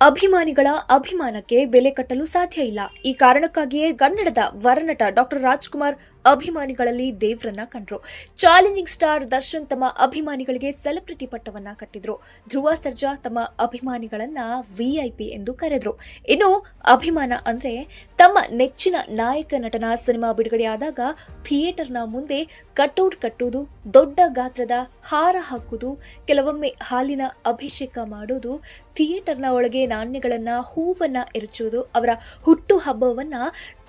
ಅಭಿಮಾನಿಗಳ ಅಭಿಮಾನಕ್ಕೆ ಬೆಲೆ ಕಟ್ಟಲು ಸಾಧ್ಯ ಇಲ್ಲ. ಈ ಕಾರಣಕ್ಕಾಗಿಯೇ ಕನ್ನಡದ ವರನಟ ಡಾಕ್ಟರ್ ರಾಜ್ಕುಮಾರ್ ಅಭಿಮಾನಿಗಳಲ್ಲಿ ದೇವ್ರನ್ನ ಕಂಡ್ರು. ಚಾಲೆಂಜಿಂಗ್ ಸ್ಟಾರ್ ದರ್ಶನ್ ತಮ್ಮ ಅಭಿಮಾನಿಗಳಿಗೆ ಸೆಲೆಬ್ರಿಟಿ ಪಟ್ಟವನ್ನ ಕಟ್ಟಿದ್ರು. ಧ್ರುವ ಸರ್ಜಾ ತಮ್ಮ ಅಭಿಮಾನಿಗಳನ್ನ ವಿಐಪಿ ಎಂದು ಕರೆದ್ರು. ಇನ್ನು ಅಭಿಮಾನ ಅಂದ್ರೆ ತಮ್ಮ ನೆಚ್ಚಿನ ನಾಯಕ ನಟನ ಸಿನಿಮಾ ಬಿಡುಗಡೆಯಾದಾಗ ಥಿಯೇಟರ್ನ ಮುಂದೆ ಕಟೌಟ್ ಕಟ್ಟುವುದು, ದೊಡ್ಡ ಗಾತ್ರದ ಹಾರ ಹಾಕುವುದು, ಕೆಲವೊಮ್ಮೆ ಹಾಲಿನ ಅಭಿಷೇಕ ಮಾಡೋದು ಥಿಯೇಟರ್ನ ಒಳಗೆ ನಾಣ್ಯಗಳನ್ನು, ಹೂವನ್ನ ಎರಚುವುದು, ಅವರ ಹುಟ್ಟು ಹಬ್ಬವನ್ನು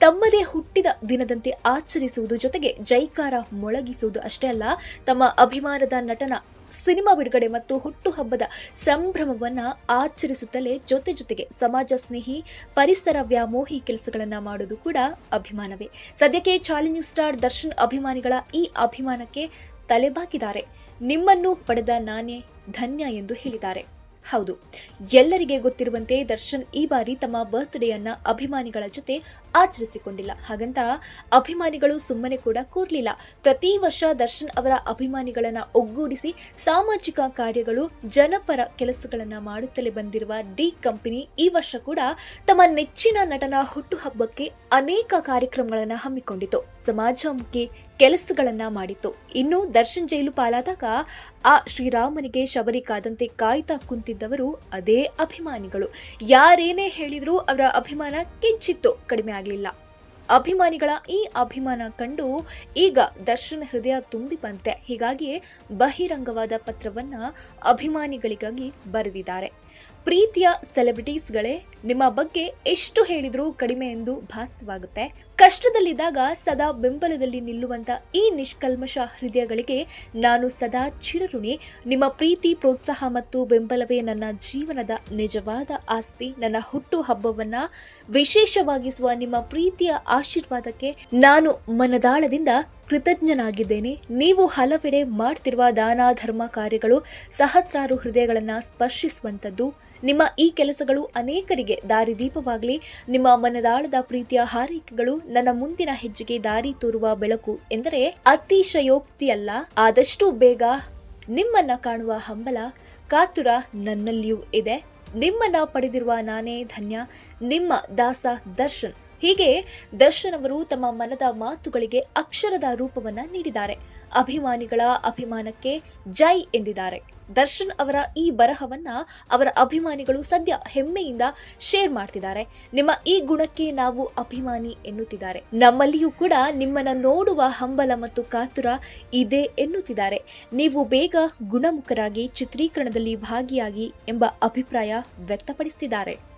ತಮ್ಮದೇ ಹುಟ್ಟಿದ ದಿನದಂತೆ ಆಚರಿಸುವುದು ಜೊತೆಗೆ ಜೈಕಾರ ಮೊಳಗಿಸುವುದು ಅಷ್ಟೇ ಅಲ್ಲ, ತಮ್ಮ ಅಭಿಮಾನದ ನಟನ ಸಿನಿಮಾ ಬಿಡುಗಡೆ ಮತ್ತು ಹುಟ್ಟುಹಬ್ಬದ ಸಂಭ್ರಮವನ್ನು ಆಚರಿಸುತ್ತಲೇ ಜೊತೆ ಜೊತೆಗೆ ಸಮಾಜ ಸ್ನೇಹಿ, ಪರಿಸರ ವ್ಯಾಮೋಹಿ ಕೆಲಸಗಳನ್ನು ಮಾಡೋದು ಕೂಡ ಅಭಿಮಾನವೇ. ಸದ್ಯಕ್ಕೆ ಚಾಲೆಂಜಿಂಗ್ ಸ್ಟಾರ್ ದರ್ಶನ್ ಅಭಿಮಾನಿಗಳ ಈ ಅಭಿಮಾನಕ್ಕೆ ತಲೆಬಾಕಿದ್ದಾರೆ. ನಿಮ್ಮನ್ನು ಪಡೆದ ನಾನೇ ಧನ್ಯ ಎಂದು ಹೇಳಿದ್ದಾರೆ. ಹೌದು. ಎಲ್ಲರಿಗೆ ಗೊತ್ತಿರುವಂತೆ ದರ್ಶನ್ ಈ ಬಾರಿ ತಮ್ಮ ಬರ್ತ್ಡೇಯನ್ನ ಅಭಿಮಾನಿಗಳ ಜೊತೆ ಆಚರಿಸಿಕೊಂಡಿಲ್ಲ. ಹಾಗಂತ ಅಭಿಮಾನಿಗಳು ಸುಮ್ಮನೆ ಕೂಡ ಕೂರ್ಲಿಲ್ಲ. ಪ್ರತಿ ವರ್ಷ ದರ್ಶನ್ ಅವರ ಅಭಿಮಾನಿಗಳನ್ನ ಒಗ್ಗೂಡಿಸಿ ಸಾಮಾಜಿಕ ಕಾರ್ಯಗಳು, ಜನಪರ ಕೆಲಸಗಳನ್ನ ಮಾಡುತ್ತಲೇ ಬಂದಿರುವ ಡಿ ಕಂಪನಿ ಈ ವರ್ಷ ಕೂಡ ತಮ್ಮ ನೆಚ್ಚಿನ ನಟನ ಹುಟ್ಟುಹಬ್ಬಕ್ಕೆ ಅನೇಕ ಕಾರ್ಯಕ್ರಮಗಳನ್ನು ಹಮ್ಮಿಕೊಂಡಿತು ಸಮಾಜಮುಖಿ ಕೆಲಸಗಳನ್ನ ಮಾಡಿತ್ತು. ಇನ್ನು ದರ್ಶನ್ ಜೈಲು ಪಾಲಾದಾಗ ಆ ಶ್ರೀರಾಮನಿಗೆ ಶಬರಿ ಕಾದಂತೆ ಕಾಯ್ತಾ ಕುಂತಿದ್ದವರು ಅದೇ ಅಭಿಮಾನಿಗಳು. ಯಾರೇನೇ ಹೇಳಿದ್ರು ಅವರ ಅಭಿಮಾನ ಕಿಂಚಿತ್ತು ಕಡಿಮೆ ಆಗಲಿಲ್ಲ. ಅಭಿಮಾನಿಗಳ ಈ ಅಭಿಮಾನ ಕಂಡು ಈಗ ದರ್ಶನ್ ಹೃದಯ ತುಂಬಿ ಬಂತೆ ಹೀಗಾಗಿ ಬಹಿರಂಗವಾದ ಪತ್ರವನ್ನ ಅಭಿಮಾನಿಗಳಿಗಾಗಿ ಬರೆದಿದ್ದಾರೆ. ಪ್ರೀತಿಯ ಸೆಲೆಬ್ರಿಟೀಸ್ಗಳೇ, ನಿಮ್ಮ ಬಗ್ಗೆ ಎಷ್ಟು ಹೇಳಿದ್ರೂ ಕಡಿಮೆ ಎಂದು ಭಾಸವಾಗುತ್ತೆ. ಕಷ್ಟದಲ್ಲಿದ್ದಾಗ ಸದಾ ಬೆಂಬಲದಲ್ಲಿ ನಿಲ್ಲುವಂತ ಈ ನಿಷ್ಕಲ್ಮಶ ಹೃದಯಗಳಿಗೆ ನಾನು ಸದಾ ಚಿರಋಣಿ. ನಿಮ್ಮ ಪ್ರೀತಿ, ಪ್ರೋತ್ಸಾಹ ಮತ್ತು ಬೆಂಬಲವೇ ನನ್ನ ಜೀವನದ ನಿಜವಾದ ಆಸ್ತಿ. ನನ್ನ ಹುಟ್ಟು ಹಬ್ಬವನ್ನ ವಿಶೇಷವಾಗಿಸುವ ನಿಮ್ಮ ಪ್ರೀತಿಯ ಆಶೀರ್ವಾದಕ್ಕೆ ನಾನು ಮನದಾಳದಿಂದ ಕೃತಜ್ಞನಾಗಿದ್ದೇನೆ. ನೀವು ಹಲವೆಡೆ ಮಾಡ್ತಿರುವ ದಾನ ಧರ್ಮ ಕಾರ್ಯಗಳು ಸಹಸ್ರಾರು ಹೃದಯಗಳನ್ನು ಸ್ಪರ್ಶಿಸುವಂಥದ್ದು. ನಿಮ್ಮ ಈ ಕೆಲಸಗಳು ಅನೇಕರಿಗೆ ದಾರಿದೀಪವಾಗಲಿ. ನಿಮ್ಮ ಮನದಾಳದ ಪ್ರೀತಿಯ ಹಾರೈಕೆಗಳು ನನ್ನ ಮುಂದಿನ ಹೆಜ್ಜೆಗೆ ದಾರಿ ತೋರುವ ಬೆಳಕು ಎಂದರೆ ಅತಿಶಯೋಕ್ತಿಯಲ್ಲ. ಆದಷ್ಟು ಬೇಗ ನಿಮ್ಮನ್ನ ಕಾಣುವ ಹಂಬಲ ಕಾತುರ ನನ್ನಲ್ಲಿಯೂ ಇದೆ. ನಿಮ್ಮನ್ನ ಪಡೆದಿರುವ ನಾನೇ ಧನ್ಯ. ನಿಮ್ಮ ದಾಸ ದರ್ಶನ್. ಹೀಗೆ ದರ್ಶನ್ ಅವರು ತಮ್ಮ ಮನದ ಮಾತುಗಳಿಗೆ ಅಕ್ಷರದ ರೂಪವನ್ನ ನೀಡಿದ್ದಾರೆ. ಅಭಿಮಾನಿಗಳ ಅಭಿಮಾನಕ್ಕೆ ಜೈ ಎಂದಿದ್ದಾರೆ. ದರ್ಶನ್ ಅವರ ಈ ಬರಹವನ್ನ ಅವರ ಅಭಿಮಾನಿಗಳು ಸದ್ಯ ಹೆಮ್ಮೆಯಿಂದ ಶೇರ್ ಮಾಡ್ತಿದ್ದಾರೆ. ನಿಮ್ಮ ಈ ಗುಣಕ್ಕೆ ನಾವು ಅಭಿಮಾನಿ ಎನ್ನುತ್ತಿದ್ದಾರೆ. ನಮ್ಮಲ್ಲಿಯೂ ಕೂಡ ನಿಮ್ಮನ್ನ ನೋಡುವ ಹಂಬಲ ಮತ್ತು ಕಾತುರ ಇದೆ ಎನ್ನುತ್ತಿದ್ದಾರೆ. ನೀವು ಬೇಗ ಗುಣಮುಖರಾಗಿ ಚಿತ್ರೀಕರಣದಲ್ಲಿ ಭಾಗಿಯಾಗಿ ಎಂಬ ಅಭಿಪ್ರಾಯ ವ್ಯಕ್ತಪಡಿಸುತ್ತಿದ್ದಾರೆ